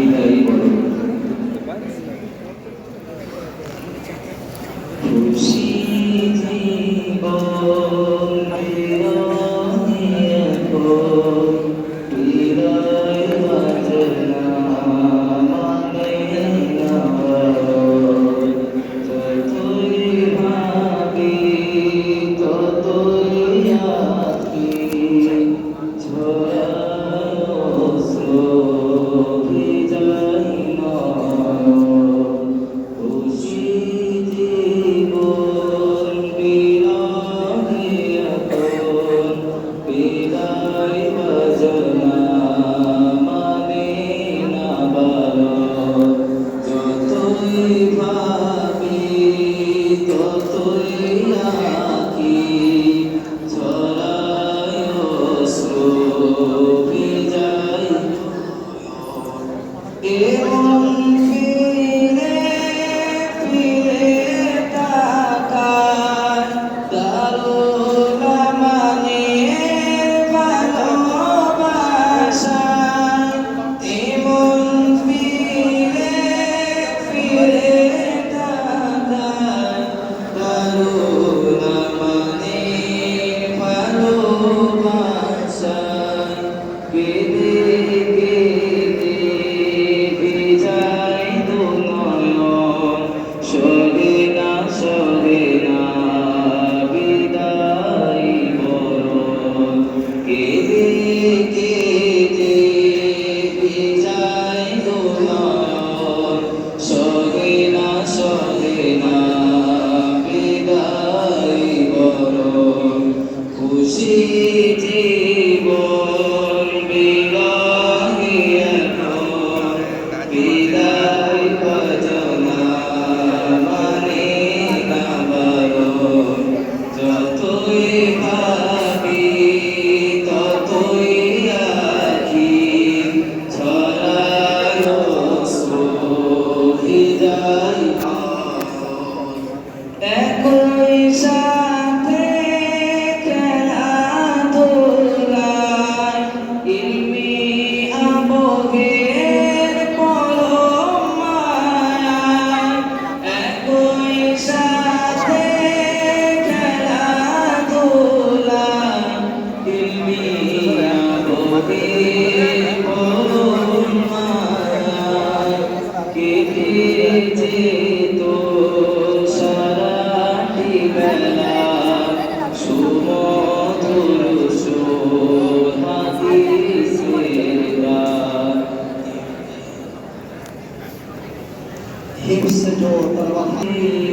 কবিতাই বলো খুশি জীবন ti. He was the door of a high